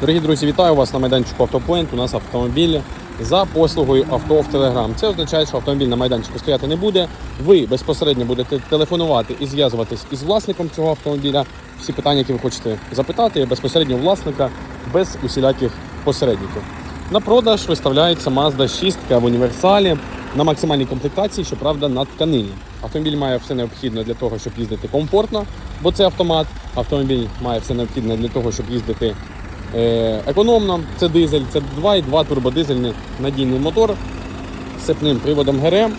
Дорогі друзі, вітаю вас на майданчику Автопоінт. У нас автомобілі за послугою авто в Телеграм. Це означає, що автомобіль на майданчику стояти не буде. Ви безпосередньо будете телефонувати і зв'язуватись із власником цього автомобіля. Всі питання, які ви хочете запитати, безпосередньо власника без усіляких посередників. На продаж виставляється Mazda 6 в універсалі на максимальній комплектації, щоправда, на тканині. Автомобіль має все необхідне для того, щоб їздити комфортно, бо це автомат. Автомобіль має все необхідне для того, щоб їздити Е, Економно, це дизель, це 2,2 турбодизельний надійний мотор з цепним приводом ГРМ.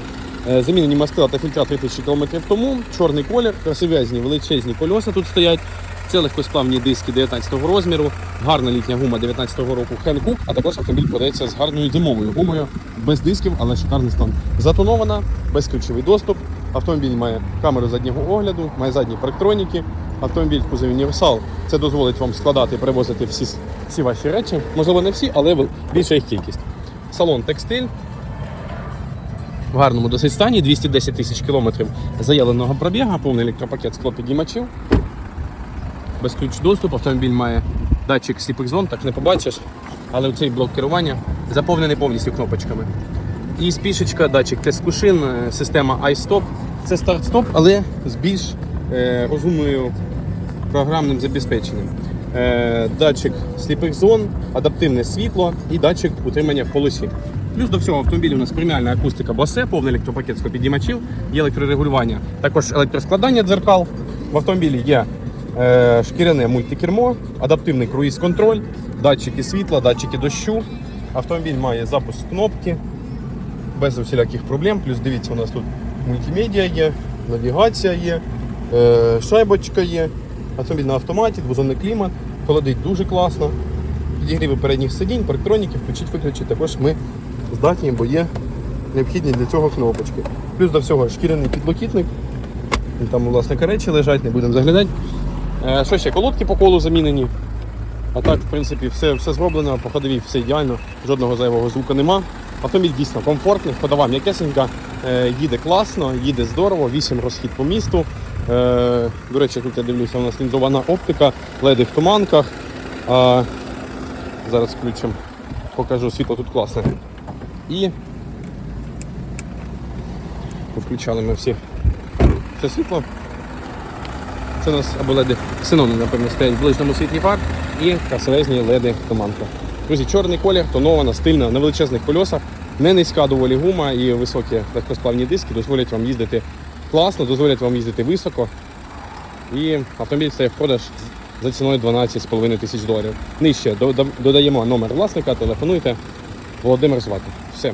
Е, Замінені мастила та фільтра 3000 км тому. Чорний колір, красивезні величезні кольоса тут стоять. Це легкосплавні диски 19 розміру, гарна літня гума 19 року Хенкук, а також автомобіль подається з гарною зимовою гумою, без дисків, але шикарний стан. Затонована, безключовий доступ. Автомобіль має камеру заднього огляду, має задні парктроніки. Автомобіль в кузові універсал. Це дозволить вам складати і перевозити всі, всі ваші речі. Можливо, не всі, але більша їх кількість. Салон текстиль. В гарному досить стані, 210 тисяч кілометрів заявленого пробіга, повний електропакет склопіднімачів. Безключ доступ, автомобіль має датчик сліпих зон, так не побачиш. Але цей блок керування заповнений повністю кнопочками. І спішечка, датчик тест-кушин, е, система iStop. Це старт-стоп, але з більш е, розумною програмним забезпеченням. Е, датчик сліпих зон, адаптивне світло і датчик утримання в полосі. Плюс до всього автомобілі у нас преміальна акустика Bose, повний електропакет скопідіймачів, є електрорегулювання, також електроскладання дзеркал. В автомобілі є е, шкіряне мультикермо, адаптивний круїз-контроль, датчики світла, датчики дощу. Автомобіль має запуск кнопки без усіляких проблем. Плюс дивіться, у нас тут мультимедіа є, навігація є, е, шайбочка є, автомобіль на автоматі, двозонний клімат, холодить дуже класно. Підігріви передніх сидінь, парктроніки, включить, виключить. Також ми здатні, бо є необхідні для цього кнопочки. Плюс до всього шкіряний підлокітник. Там у власника речі лежать, не будемо заглядати. Е, що ще? Колодки по колу замінені. А так, в принципі, все, все зроблено, по ходовій все ідеально, жодного зайвого звуку нема. Автомобіль дійсно комфортний, ходова м'якесенька, е, їде класно, їде здорово, 8 розхід по місту. Е, до речі, тут я дивлюся, у нас лінзована оптика, леди в туманках. Зараз включимо, покажу, світло тут класне. І включали ми всі це світло. Це у нас або леди ксенони, напевно, стоять в ближньому світлі фар і красивезні леди туманка. Друзі, чорний колір, тонована, стильна, на величезних кольосах, не низька доволі гума і високі легкосплавні диски дозволять вам їздити класно, дозволять вам їздити високо. І автомобіль стає в продаж за ціною 12,5 тисяч доларів. Нижче до- до- додаємо номер власника, телефонуйте. Володимир звати. Все.